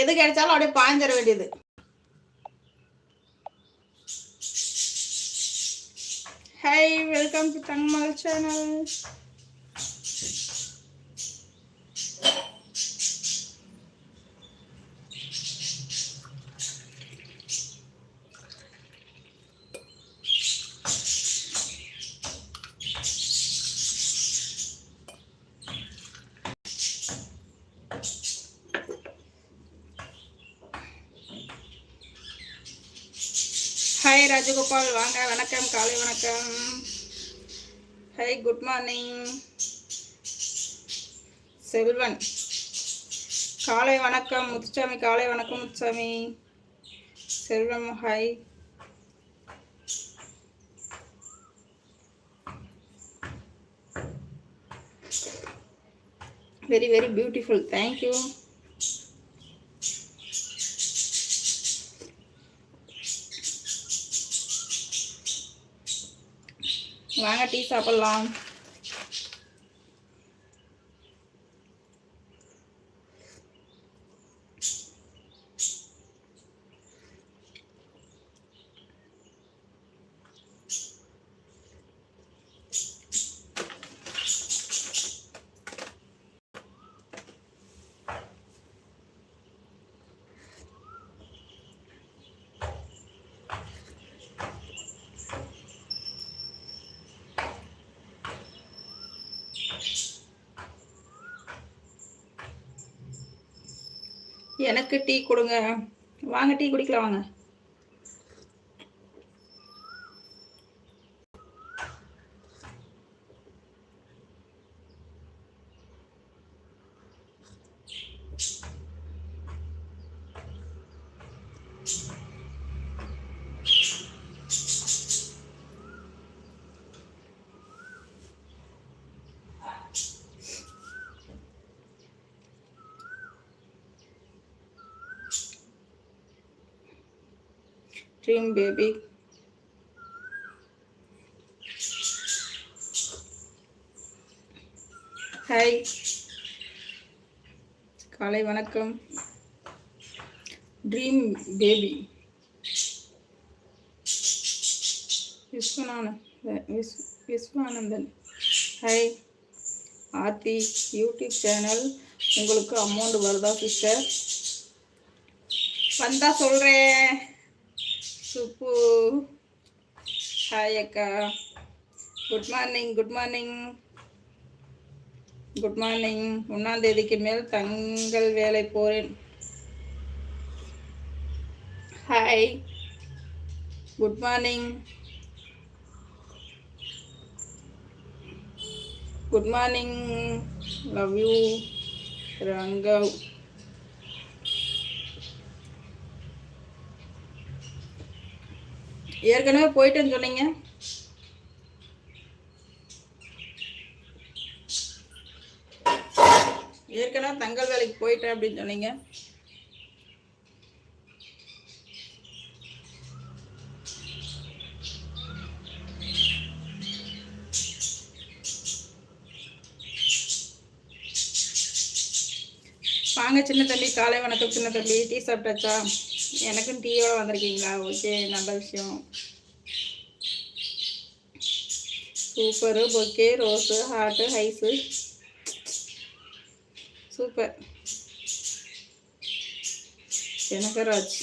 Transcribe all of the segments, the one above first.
எது கிடைச்சாலும் அப்படியே பாஞ்சிட வேண்டியது. Hi welcome to தங்கமல் channel hi Rajagopal வாங்க வணக்கம் காலை வணக்கம். ஹாய் குட் மார்னிங் செல்வன் காலை வணக்கம் முத்துசாமி காலை வணக்கம் Muthusamy. Selvam hi very very beautiful thank you வாங்க டீ சாப்பிட்லாம். எனக்கு டீ கொடுங்க. வாங்க டீ குடிக்கலாம் வாங்க. ட்ரீம் பேபி ஹாய் காலை வணக்கம். Dream baby Viswanathan Vis Viswanandan. Hi Aarthi YouTube channel. உங்களுக்கு அமௌண்ட் வருதா சிஸ்டர் வந்தா சொல்கிறேன் சுப்பு. ஹாய் அக்கா. Good morning good morning good morning ஒன்றாம் தேதிக்கு மேல் தங்கள் வேலை போகிறேன் hi good morning good morning love you Rangav ஏற்கனவே போயிட்டேன்னு சொன்னீங்க. ஏற்கனவே தங்கல் வேலைக்கு போயிட்டேன் அப்படின்னு சொன்னீங்க. வாங்க சின்ன தம்பி காலை வணக்கம் சின்ன தம்பி டீ சாப்பிட்டாச்சா? எனக்கும் டீயோட வந்திருக்கீங்களா? ஓகே நல்ல விஷயம். சூப்பரு பொக்கே ரோஸு ஹார்ட்டு ஹைஸு சூப்பர் ஜனகராஜ்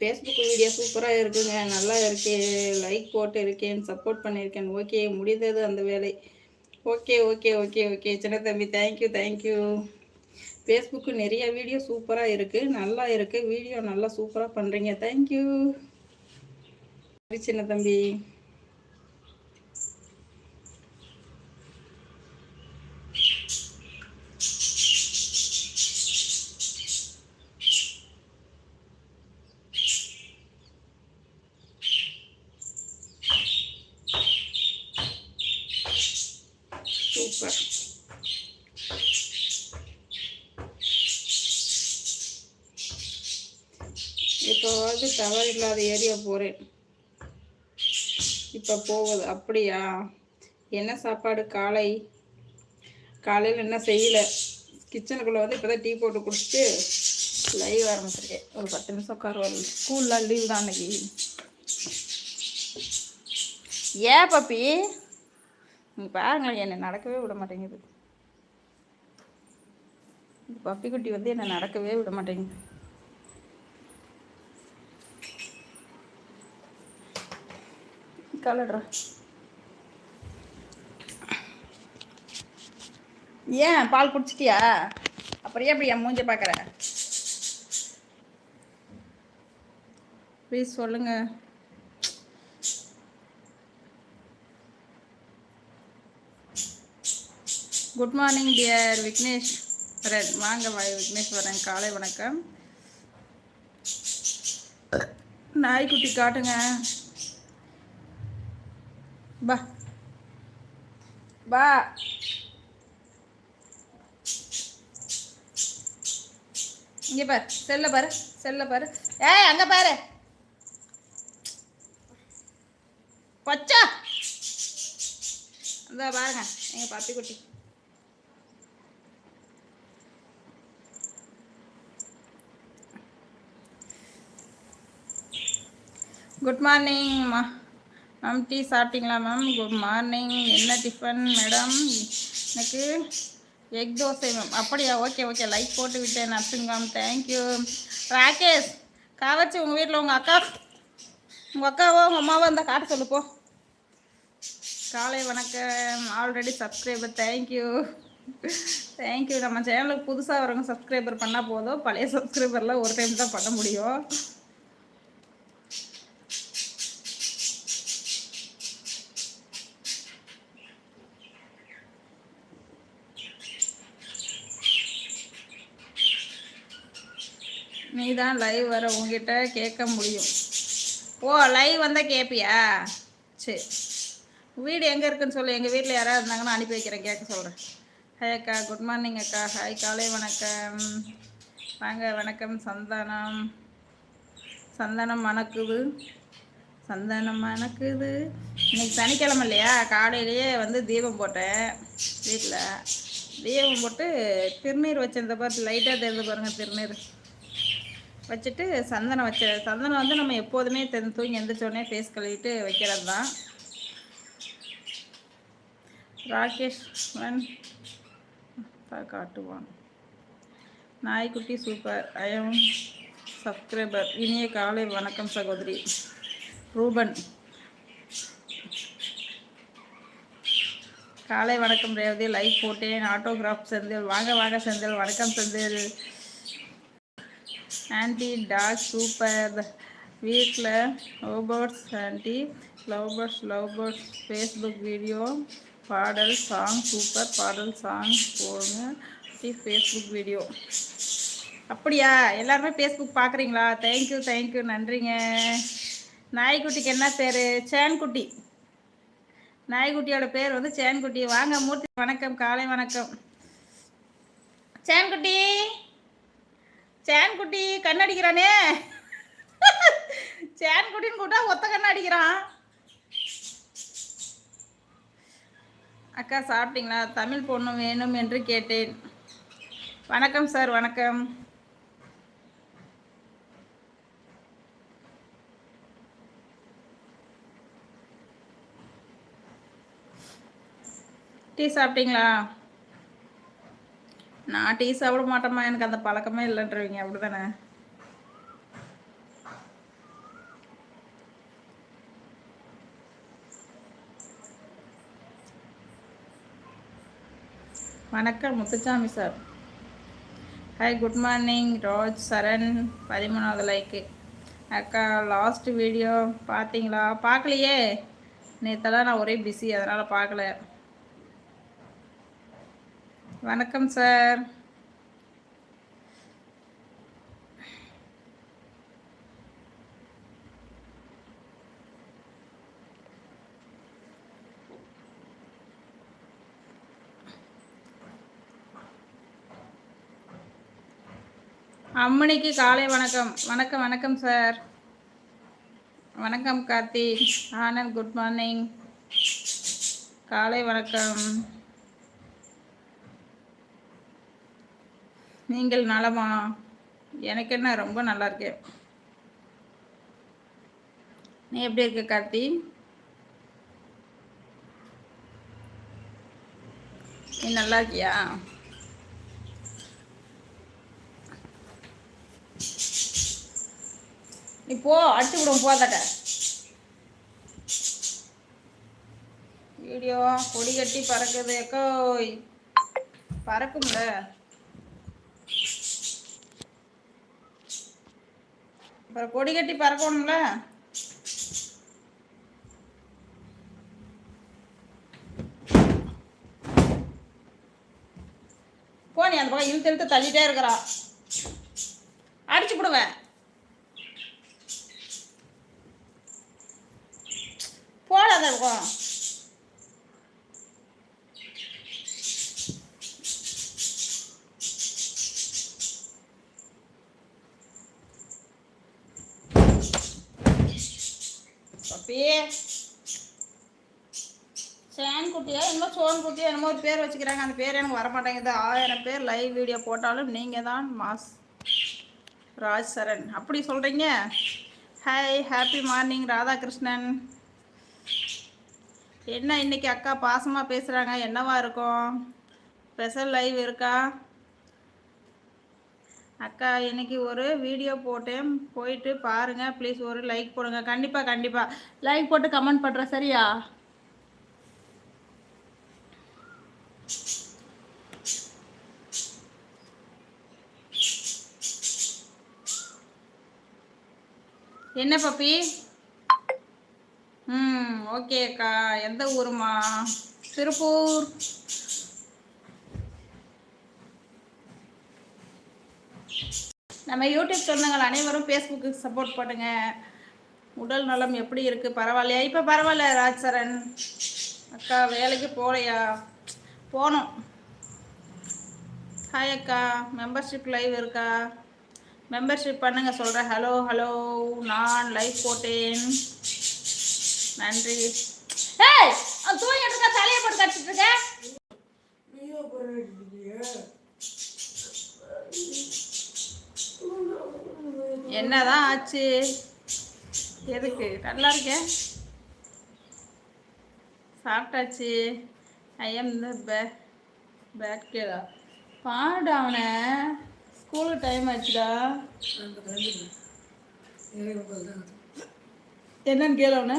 ஃபேஸ்புக் வீடியோ சூப்பராக இருக்குங்க. நல்லா இருக்கு. லைக் போட்டு இருக்கேன் சப்போர்ட் பண்ணியிருக்கேன் ஓகே முடிந்தது அந்த வேலை. ஓகே ஓகே ஓகே ஓகே சின்ன தம்பி தேங்க்யூ தேங்க்யூ ஃபேஸ்புக்கு நிறைய வீடியோ சூப்பராக இருக்குது நல்லா இருக்குது வீடியோ நல்லா சூப்பராக பண்ணுறீங்க தேங்க்யூ சின்ன தம்பி. இல்லாத போகிறேன் இப்போ போகுது அப்படியா? என்ன சாப்பாடு காலை? காலையில் என்ன செய்யலை? கிச்சனுக்குள்ளே வந்து இப்போ தான் டீ போட்டு குடிச்சிட்டு லைவ் ஆரம்பிச்சிருக்கேன். ஒரு பத்து நிமிஷம் உட்காருவாங்க ஸ்கூல்லாம் லீவ் தான் அன்னைக்கு ஏன் பப்பி? நீ பாருங்களேன் என்னை நடக்கவே விட மாட்டேங்குது. பப்பி குட்டி வந்து என்னை நடக்கவே விட மாட்டேங்குது. கலடுறா. ஏன் பால் குடிச்சிட்டியா? அப்புறம் ஏன் அப்படி என் மூஞ்ச பார்க்குற ப்ளீஸ் சொல்லுங்க. Good morning dear Vignesh. வரன் வாங்க வாய் விக்னேஷ் வரன். காலை வணக்கம். நாய்க்குட்டி காட்டுங்க. பா பா இங்கே பாரு செல்ல பாரு செல்ல பாரு. ஏய் அங்கே பாரு. பச்சா. அந்த பாருங்க எங்கள் பாப்பி குட்டி. குட் மார்னிங் மா மேம் டீ சாப்பிட்டீங்களா மேம் குட் மார்னிங் என்ன டிஃபன் மேடம் எனக்கு எக் தோசை மேம் அப்படியா? ஓகே ஓகே லைக் போட்டு விட்டேன் nursing ma'am thank you Rakesh காவச்சு உங்கள் வீட்டில் உங்கள் அக்கா? உங்கள் அக்காவோ உங்கள் அம்மாவோ இருந்தால் காட்ட சொல்லுப்போ காலை வணக்கம். ஆல்ரெடி சப்ஸ்கிரைபர் தேங்க்யூ தேங்க்யூ நம்ம சேனலுக்கு புதுசாக வரவங்க சப்ஸ்கிரைபர் பண்ணால் போதும். பழைய சப்ஸ்கிரைபர்லாம் ஒரு டைம் தான் பண்ண முடியும். நீ தான் லைவ் வர உங்ககிட்ட கேட்க முடியும். ஓ லைவ் வந்தால் கேட்பியா சரி. வீடு எங்கே இருக்குன்னு சொல்லு. எங்கள் வீட்டில் யாராவது இருந்தாங்கன்னா அனுப்பி வைக்கிறேன். கேட்க சொல்கிறேன் ஹாய் அக்கா குட் மார்னிங் அக்கா. ஹாய் காலை வணக்கம். வாங்க வணக்கம். சந்தானம். சந்தானம் மணக்குது. சந்தானம் மணக்குது. இன்னைக்கு சனிக்கிழமை இல்லையா? காலையிலேயே வந்து தீபம் போட்டேன் வீட்டில் தீபம் போட்டு திருநீர் வச்சிருந்த பார்த்து லைட்டாக தெரிஞ்சு பாருங்கள் திருநீர். வச்சுட்டு சந்தனம் வச்ச சந்தனம் வந்து நம்ம எப்போதுமே தென் தூங்கி எந்திரிச்சோடனே ஃபேஸ் கழுவிட்டு வைக்கிறது தான் ராகேஷ் காட்டுவான் நாய்க்குட்டி சூப்பர் ஐஎம் சப்ஸ்கிரைபர் இனிய காலை வணக்கம் சகோதரி. ரூபன். காலை வணக்கம் ரேவதி லைக் போட்டேன் ஆட்டோகிராஃப் செந்தில் வாங்க வாங்க செந்தில் வணக்கம் செந்தில். ஆன்டி டாக் சூப்பர் வீட்டில் love birds aunty love birds love birds Facebook video பாடல் சாங் சூப்பர் பாடல் சாங் போடுங்க. ஃபேஸ்புக் வீடியோ அப்படியா? எல்லாருமே ஃபேஸ்புக் பார்க்குறீங்களா தேங்க்யூ தேங்க்யூ நன்றிங்க. நாய்க்குட்டிக்கு என்ன பேர்? சேன்குட்டி. நாய்க்குட்டியோட பேர் வந்து சேன்குட்டி. வாங்க மூர்த்தி வணக்கம். காலை வணக்கம். சேன்குட்டி! சேன் குட்டி கண்ணடிக்கிறானே. சேன் குட்டின்னு கூட்டா ஒத்த கண்ணடிக்கிறான். அக்கா சாப்பிட்டீங்களா? தமிழ் பொண்ணு வேணும் என்று கேட்டேன். வணக்கம் சார் வணக்கம். டீ சாப்பிட்டீங்களா? நான் டீ சாப்பிட மாட்டேம்மா. எனக்கு அந்த பழக்கமே இல்லைன்றவங்க. அப்படிதானே? வணக்கம் Muthusamy sir. Hi good morning Roj Saran பதிமூணாவது லைக்கு அக்கா லாஸ்ட் வீடியோ பார்த்தீங்களா பார்க்கலையே. நேற்றெல்லாம் நான் ஒரே பிஸி அதனால் பார்க்கல. வணக்கம் சார். அம்மணிக்கு காலை வணக்கம். வணக்கம் வணக்கம் சார். வணக்கம் கார்த்தி. Anand good morning. காலை வணக்கம். நீங்கள் நலமா? எனக்கு என்ன ரொம்ப நல்லா இருக்கேன் நீ எப்படி இருக்க கார்த்தி? நீ நல்லா இருக்கியா? நீ போ அடிச்சு விடும் போதாட்ட வீடியோ கொடி கட்டி பறக்குது எக்கோ பறக்கும்ல. அப்புறம் கொடி கட்டி பறக்கணும்ல? போ நீ அந்த பக்கம் இழுத்து இழுத்து தள்ளிட்டே இருக்கிறான் அடிச்சு விடுவேன் போடாத இருக்கும் பப்பி சேன் குட்டியா என்னமோ சோன் குட்டியா என்னமோ வச்சுக்கிறாங்க அந்த பேர் எனக்கு வர மாட்டேங்குது ஆயிரம் பேர் லைவ் வீடியோ போட்டாலும் நீங்கள் தான் மாஸ் ராஜ் சரண் அப்படி சொல்கிறீங்க ஹாய் ஹாப்பி மார்னிங் ராதாகிருஷ்ணன். என்ன இன்னைக்கு அக்கா பாசமாக பேசுகிறாங்க என்னவா இருக்கும்? ஸ்பெஷல் லைவ் இருக்கா? அக்கா இன்னைக்கு ஒரு வீடியோ போட்டேன். போயிட்டு பாருங்கள் ப்ளீஸ் ஒரு லைக் போடுங்க. கண்டிப்பாக கண்டிப்பாக லைக் போட்டு கமெண்ட் பண்ணுறேன் சரியா? என்ன பப்பி? ம் ஓகே அக்கா. எந்த ஊருமா? திருப்பூர். நம்ம யூடியூப் சொந்தங்கள் அனைவரும் ஃபேஸ்புக்கு சப்போர்ட் பண்ணுங்க. உடல் நலம் எப்படி இருக்கு? பரவாயில்லையா? இப்போ பரவாயில்ல ராஜ்சரன் அக்கா வேலைக்கு போகலையா போனோம். ஹாய் அக்கா. மெம்பர்ஷிப் லைவ் இருக்கா? மெம்பர்ஷிப் பண்ணுங்க சொல்கிறேன் ஹலோ ஹலோ நான் லைவ் போட்டேன். நன்றி. ஏய் தூங்கிட்டு இருக்க தலையை போட்டு கடிச்சிட்டு இருக்க. என்னதான் ஆச்சு? எதுக்கு? நல்லா இருக்கேன் சாப்பிட்டாச்சு. I am the pay bad கேடா பாடு அவனை. ஸ்கூலுக்கு டைம் ஆச்சுடா. என்னன்னு கேளு அவனை.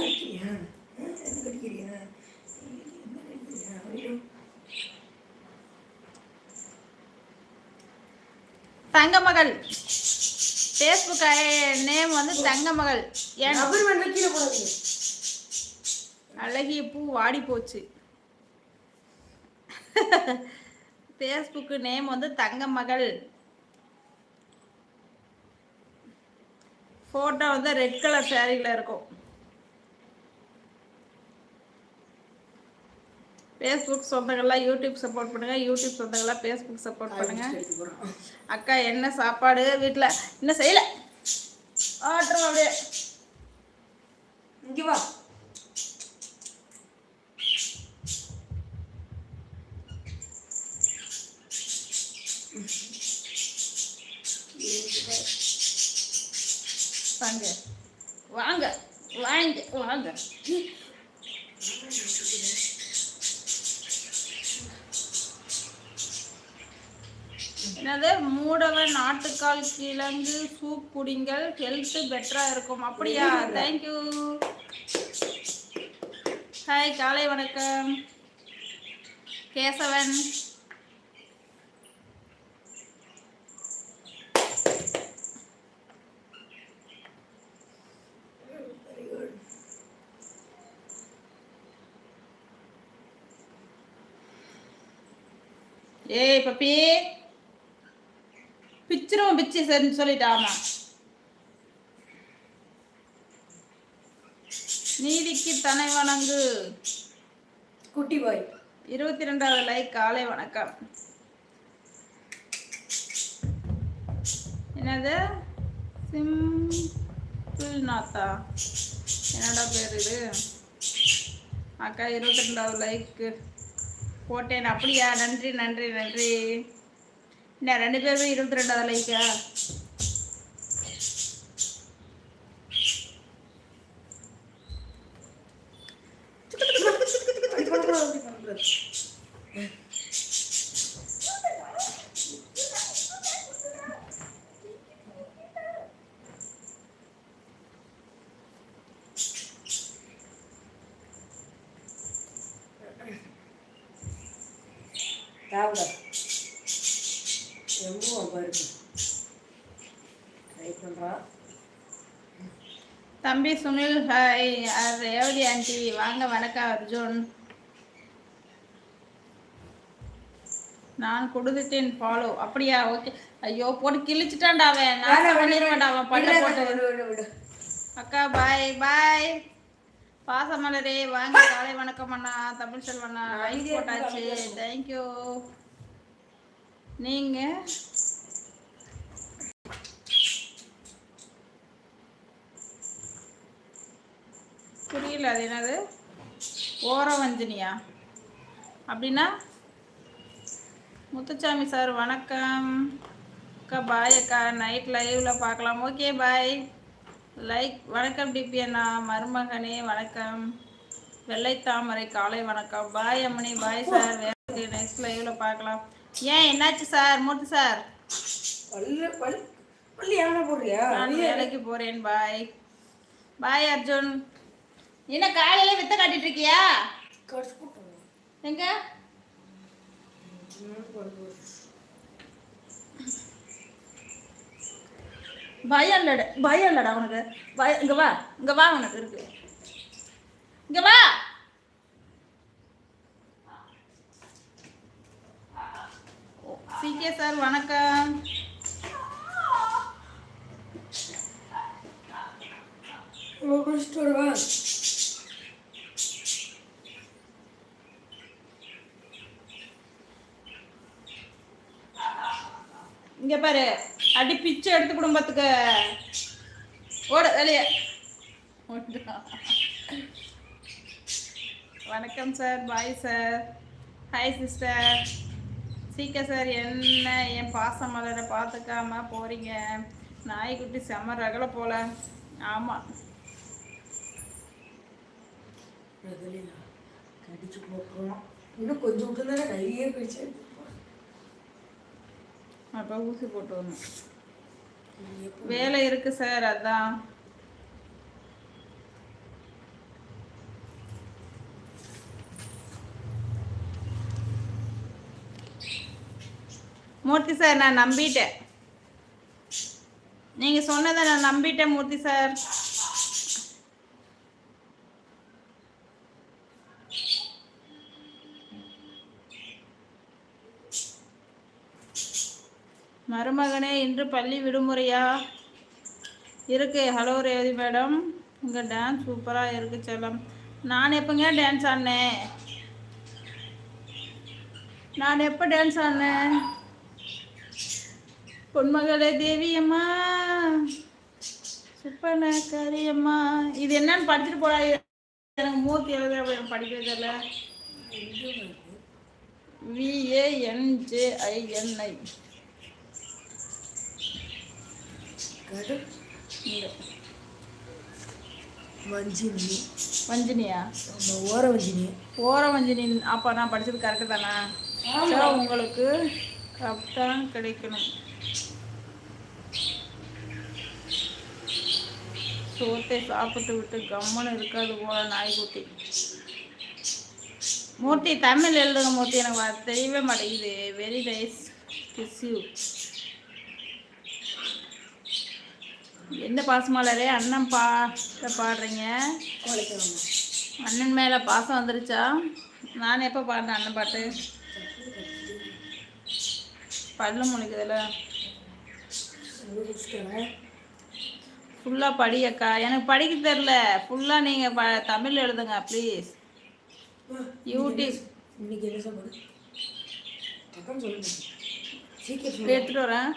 தங்க மகள் ஃபேஸ்புக் நேம் வந்து தங்க மகள் ஏன்? அழகிய பூ வாடி போச்சு. ஃபேஸ்புக்கு நேம் வந்து தங்க மகள் ஃபோட்டோ வந்து ரெட் கலர் சாரியில் இருக்கும். ஃபேஸ்புக் சொந்தங்கள்லாம் யூடியூப் சப்போர்ட் பண்ணுங்க. யூடியூப் சொந்தங்கள்லாம் ஃபேஸ்புக் சப்போர்ட் பண்ணுங்க. அக்கா என்ன சாப்பாடு? வீட்டில் இன்னும் செய்யல. ஆட்டுறோம் அப்படியே. இங்க வா. வாங்க. வாங்க. வாங்க. வாங்க. என்னது? மூடவன் நாட்டுக்கால் கிழங்கு சூப் குடிங்கள் ஹெல்த் பெட்டரா இருக்கும். அப்படியா? தேங்க்யூ ஹாய் காலை வணக்கம். கேசவன். ஏய் பப்பி. பிச்சிரும் பிச்சு சரின்னு சொல்லிட்டாமா நீதிக்கு தனை வணங்கு. குட்டி பாய் இருபத்தி ரெண்டாவது லைக் காலை வணக்கம். என்னது? சிம்பிள் நாத்தா. என்னடா பேர் இது? அக்கா இருபத்தி ரெண்டாவது லைக்கு போட்டேன். அப்படியா? நன்றி நன்றி நன்றி. என்ன ரெண்டு பேருமே இருபத்தி ரெண்டாவது லைக்கா சுனில் ஹாய் ரேவதி ஆண்டி? வாங்க வணக்கம் அர்ஜுன். நான் கொடுத்துட்டேன் ஃபாலோ அப்படியா? ஓகே ஐயோ போட்டு கிழிச்சிட்டான்டா அவன். நான் பண்ணிடுவேன்டா அவன் பட்ட போட்டு. அக்கா பாய் பாய் பாசமலரே வாங்க காலை வணக்கம் அண்ணா. தமிழ் செல்வண்ணா லைக் போட்டாச்சு. தேங்க்யூ நீங்க? புரியல அது என்னது? ஓரவஞ்சனியா? அப்படின்னா முத்துச்சாமி சார் வணக்கம். அக்கா பாய் அக்கா. நைட் லைவ்ல பார்க்கலாம். ஓகே பாய் லைக் வணக்கம் டிபி அண்ணா. மருமகனே வணக்கம். வெள்ளை தாமரை காலை வணக்கம். பாய் அம்மணி பாய் சார் வேறு நெக்ஸ்ட் லைவ்ல பார்க்கலாம். ஏன் என்னாச்சு சார் மூர்த்தி சார் நான் வேலைக்கு போறேன் பாய் பாய் அர்ஜுன். என்ன காலையில வித்த காட்டிட்டு இருக்கியா? எங்க? பயம் இல்லட பயம் இல்லடா உனக்கு. பய இங்க வா இங்க வா உனக்கு இருக்கு. இங்க வா. சிகே சார் வணக்கம். குடிச்சிட்டு வருவா இங்க பாரு. அடி பிச்சை எடுத்து குடும்பத்துக்கு. ஓட வெளியே. வணக்கம் sir bye sir. Hi sister சீக்கிரம் சார் என்ன என் பாசம் மலரை பார்த்துக்காம போறீங்க. நாய்க்குட்டி செம ரகல போல. ஆமாம் கடிச்சு போட்டுருவோம். இன்னும் கொஞ்சம் விட்டு கையே கடிச்சு அப்போ ஊசி போட்டு. வரணும் வேலை இருக்கு சார் அதான். மூர்த்தி சார் நான் நம்பிட்டேன். நீங்க சொன்னதை நான் நம்பிட்டேன் மூர்த்தி சார். மருமகனே இன்று பள்ளி விடுமுறையா? இருக்கு ஹலோ ரேவதி மேடம். உங்கள் டான்ஸ் சூப்பராக இருக்கு செல்லம். நான் எப்போங்க டான்ஸ் ஆடினேன்? நான் எப்போ டான்ஸ் ஆடினேன்? பொன்மகளே தேவியம்மா. சுப்பன கரியம்மா இது என்னன்னு படிச்சுட்டு போடா. எனக்கு மூர்த்தி எழுத படிக்கிறதில்ல தெரியல. விஏஎன்ஜேஐஎன்ஐ கடு இந்த வஞ்சினி வஞ்சினியா ஓர வஞ்சினி ஓர வஞ்சினி அப்போ நான் படிச்சது கரெக்டு தானே உங்களுக்கு கப்தான் கிடைக்கணும் சோத்தை சாப்பிட்டு விட்டு கம்முன்னு இருக்காது போல நாய்க்குட்டி மூர்த்தி தமிழ் எழுதுங்க மூர்த்தி எனக்கு தெரியவே மாட்டேங்குது வெரி நைஸ் கிஸ் யூ என்ன பாசமாலரே? அண்ணன் பா பாடுறீங்க. அண்ணன் மேலே பாசம் வந்துருச்சா? நான் எப்போ பாடினேன் அண்ணன் பாட்டு? பல்லு முழிக்குதுல. ஃபுல்லாக படி அக்கா. எனக்கு படிக்க தெரில ஃபுல்லாக நீங்கள் ப தமிழ் எழுதுங்க ப்ளீஸ் யூடியூப் எடுத்துகிட்டு வரேன்.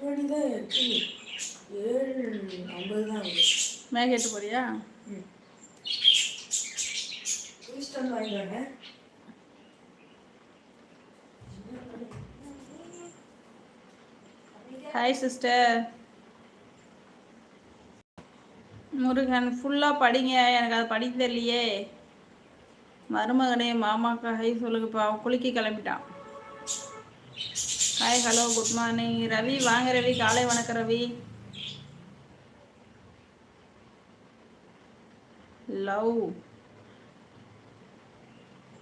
மணிதான் எட்டு. ஏழு ஐம்பது தான் ஆகுது மேகேட்டு போறியா? ம். ஈஸ்டர்ன் வாங்கிடுவாங்க ஹாய் சிஸ்டர் முருகன் ஃபுல்லாக படிங்க. எனக்கு அது படிக்க தெரியலையே. மருமகனே மாமாக்கா ஹை சொல்லுங்கப்பா. குளிக்க கிளம்பிட்டான். Hi hello good morning Ravi வாங்க ரவி காலை வணக்கம் ரவி லவ்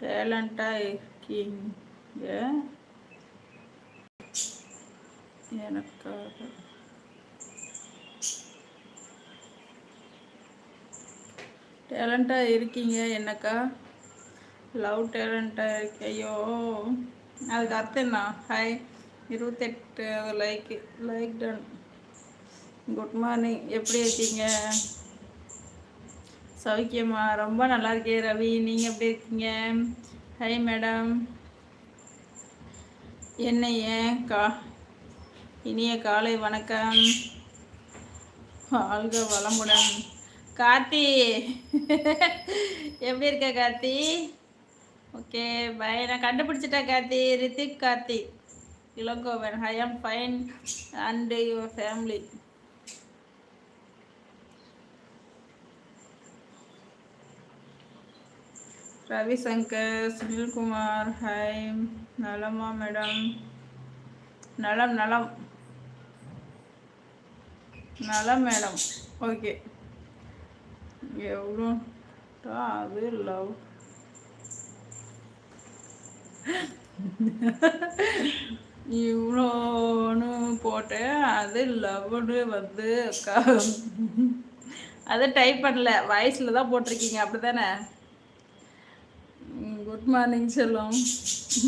டேலண்டாக இருக்கீங்க. எனக்காக. டேலண்டாக இருக்கீங்க என்னக்கா? லவ் டேலண்டாக இருக்கையோ அதுக்கு அர்த்தம் என்ன? ஹாய் இருபத்தெட்டு like like ton good morning எப்படி இருக்கீங்க? சௌக்கியமா? ரொம்ப நல்லா இருக்கே ரவி. நீங்கள் எப்படி இருக்கீங்க? ஹாய் மேடம் என்ன ஏன் கா இனிய காலை வணக்கம். வாழ்க வளமுடன். கார்த்தி! எப்படி இருக்க கார்த்தி? ஓகே பை நான் கண்டுபிடிச்சிட்டேன் Karthi. Hrithik Karthi. Ilangovan I am fine and your family Ravishankar Sunilkumar hi நலமா மேடம். நலம் நலம். நலம் மேடம். ஓகே. எவ்வளோ அது லவ். இவ்வளோன்னு போட்டேன் அது லவ்னு வந்து அக்கா. அதை டைப் பண்ணல. வாய்ஸில் தான் போட்டிருக்கீங்க அப்படி தானே குட் மார்னிங் செல்லம்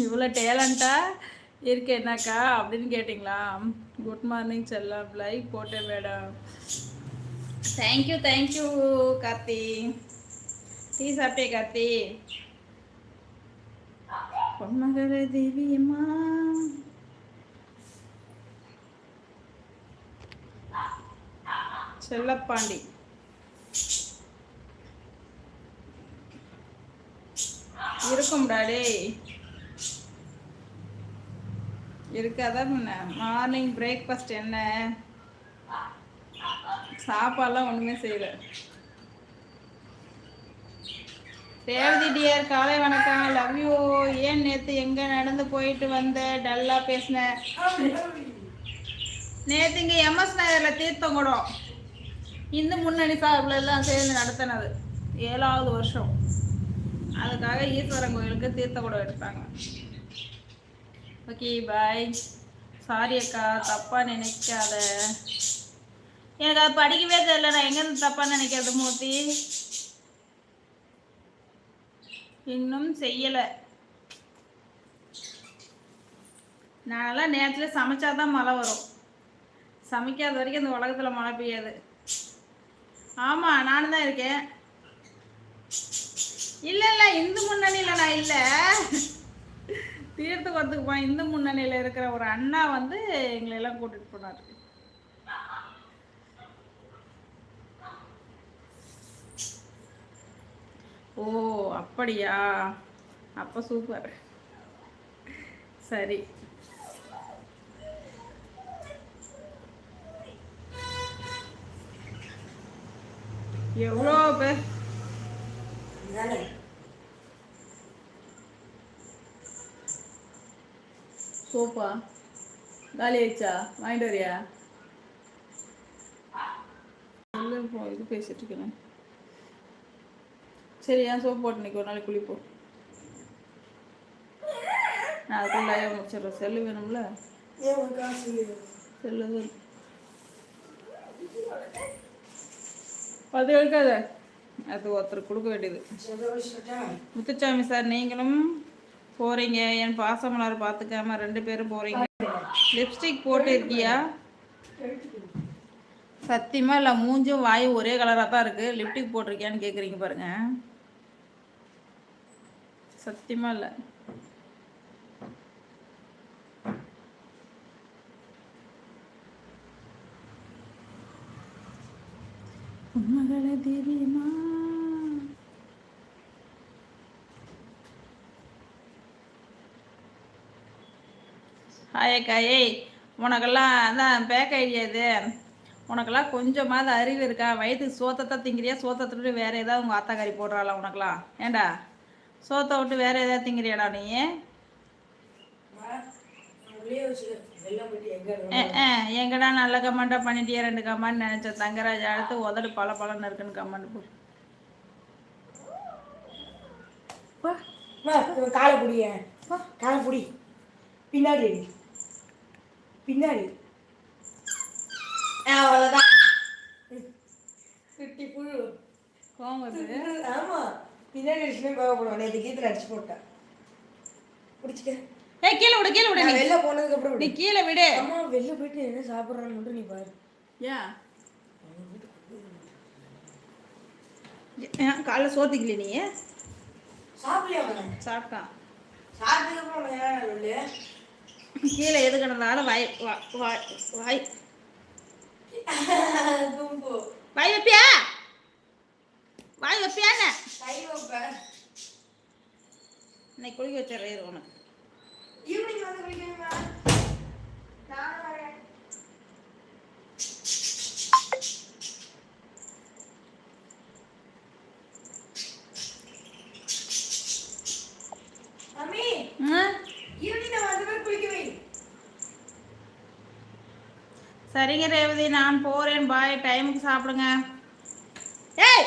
இவ்வளோ டேலண்ட்டாக இருக்கு என்னக்கா அப்படின்னு கேட்டிங்களா? குட் மார்னிங் செல்லம் லைக் போட்டேன் madam thank you thank you Karthi. Tea சாப்பிட்டே கார்த்தி? பொன்மகளே தேவியம்மா. செல்லப்பாண்டி. இருக்கும்டா டேய். இருக்காதான் மார்னிங் பிரேக்ஃபாஸ்ட் என்ன? சாப்பாடுலாம் ஒன்றுமே செய்யல. ரேவதி டியர் காலை வணக்கம். லவ் யூ ஏன் நேற்று எங்கே நடந்து போயிட்டு வந்த? டல்லாக பேசின. நேற்று இங்கே எம்எஸ் நகரில் தீர்த்தங்குடம் இந்த முன்னணி சார்பில் எல்லாம் சேர்ந்து நடத்தினது. ஏழாவது வருஷம். அதுக்காக ஈஸ்வரன் கோயிலுக்கு தீர்த்த கூட எடுத்தாங்க. ஓகே பாய் சாரி அக்கா தப்பாக நினைக்காத. எனக்கு அது படிக்கவே தெரியல. நான் எங்கேருந்து தப்பாக நினைக்கிறது மூர்த்தி? இன்னும் செய்யலை. நான்லாம் நேரத்தில் சமைச்சாதான் மழை வரும். சமைக்காத வரைக்கும் இந்த உலகத்தில் மழை பெய்யாது. ஆமாம் நானும் தான் இருக்கேன். இல்ல இல்ல இந்து முன்னணியில நான் இல்ல. தீர்த்து குளத்துக்கு இந்து முன்னணியில இருக்கிற ஒரு அண்ணா வந்து எங்களை எல்லாம் கூட்டிட்டு போனாரு. ஓ அப்படியா? அப்ப சூப்பர் சரி. எவ்வளோ பேர் சோப்பா காலி ஆயிடுச்சா வாங்கிட்டு வரியா இது பேசிட்டு இருக்கேன் சரி ஏன் சோப்பு போட்டு இன்னைக்கு ஒரு நாளைக்கு குளிப்போம் நான் அதுக்குள்ள முடிச்சிடுறேன் செல்லு வேணும்ல செல்லு செல்லு அது எடுக்காத அது. ஒருத்தர் கொடுக்க வேண்டியது. முத்துச்சாமி சார் நீங்களும் போறீங்க. என் பாசமலர் பார்த்துக்காம ரெண்டு பேரும் போறீங்க. லிப்ஸ்டிக் போட்டு இருக்கியா சத்தியமா இல்லை மூஞ்சும் வாயும் ஒரே கலராக தான் இருக்கு. லிப்டிக் போட்டிருக்கியான்னு கேட்குறீங்க பாருங்க. சத்தியமா இல்லை. உண்மைகளை தெரியுமா ஹாய் அக்கா ஏய் உனக்கெல்லாம் அதான் பேக் ஐடியா இது. உனக்கெல்லாம் கொஞ்சமாவது அறிவு இருக்கா? வயிற்றுக்கு சோத்தத்தை திங்கிறியா? சோத்தத்தை விட்டு வேற ஏதாவது உங்கள் ஆத்தாக்காரி போடுறாளா உனக்கெல்லாம்? ஏண்டா? சோத்தை விட்டு வேற ஏதாவது திங்கிறியாடா நீ? எங்கடா நல்ல கமெண்ட்டாக பண்ணிட்டியா ரெண்டு கமெண்ட் நினச்சேன் தங்கராஜ் அடுத்து உதடு பல பலன்னு இருக்குன்னு கமெண்ட் போ. காலை பிடிய காலை பிடி. பின்னாடி அடி. பின்னாடி. குட்டி புழு. வருது. ஆமா. பின்னாடி அடிச்சுமே கோவப்படுவான். நேற்று கீத்துல அடிச்சு போட்டேன் பிடிச்சிக்க. ஏய் கீழே விடு கீழே விடு நீ. வெளில போனதுக்கு அப்புறம் நீ. கீழே விடு. அம்மா வெளில போயிட்டு என்ன சாப்பிட்றான்னு மட்டும் நீ பாரு. ஏன் ஏன் காலைல சோத்துக்கல நீ? சாப்பிடலையா அவன்? சாப்பிட்டான். சாப்பிட்டதுக்கு அப்புறம் கீழே எது கிடந்தாலும் வாய் வா- வாய். வாய் வாய் வைப்பியா? வாய் வைப்பியான்னு கை வைப்பேன் இன்னைக்கு குளிக்க வச்சிடுறேன் உனக்கு. ஈவினிங் வந்து குளிக்கணுமா நானும் வரேன் மம்மி ஈவினிங் நான் வந்து குளிக்க வை சரிங்க ரேவதி நான் போறேன். பாய் டைமுக்கு சாப்பிடுங்க ஏய்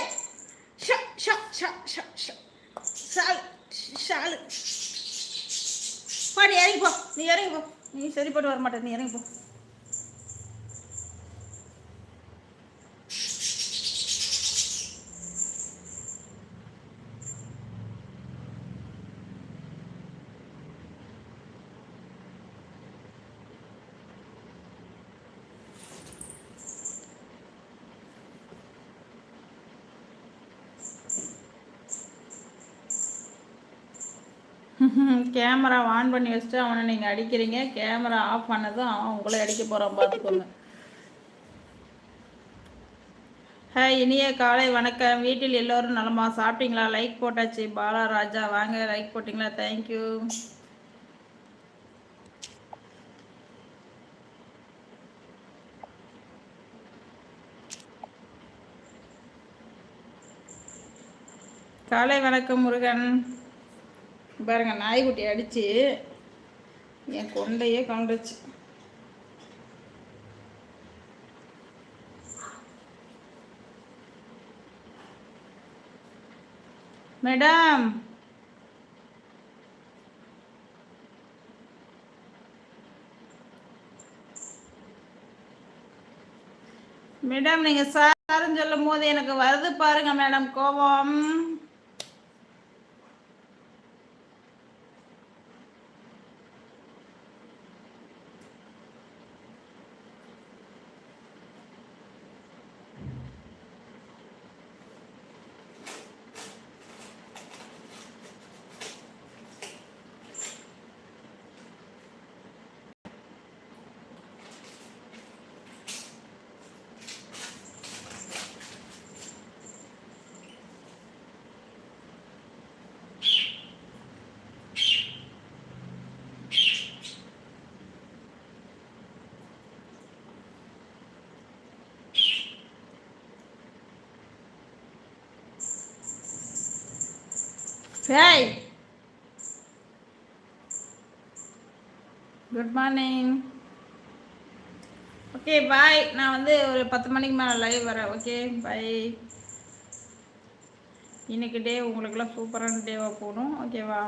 ஷ ஷ ஷ ஷ ஷ ஷால் ஷாலு பா நீ இறங்கி போ நீ இறங்கி போ. நீ சரிப்பட்டு வர மாட்டே நீ இறங்கி போ. கேமரா ஆன் பண்ணி வச்சுட்டு அவனை நீங்கள் அடிக்கிறீங்க. கேமரா ஆஃப் பண்ணதும் அவன் உங்களை அடிக்க போகிறான் பார்த்துக்கோங்க ஹாய் இனிய காலை வணக்கம். வீட்டில் எல்லோரும் நலமா? சாப்பிட்டீங்களா? லைக் போட்டாச்சு. பாலா ராஜா வாங்க. லைக் போட்டிங்களா? தேங்க்யூ காலை வணக்கம் முருகன். பாருங்க நாய்க்குட்டி அடிச்சு என் கொண்டையே கண்டுச்சு மேடம். மேடம் நீங்க சாருன்னு சொல்லும் போது எனக்கு வருது பாருங்க மேடம் கோபம். சேய் குட் மார்னிங் ஓகே பாய் நான் வந்து ஒரு பத்து மணிக்கு மேலே லைவ் வரேன். ஓகே பை இன்னைக்கு டே உங்களுக்கெல்லாம் சூப்பரான டேவாக போகணும். ஓகேவா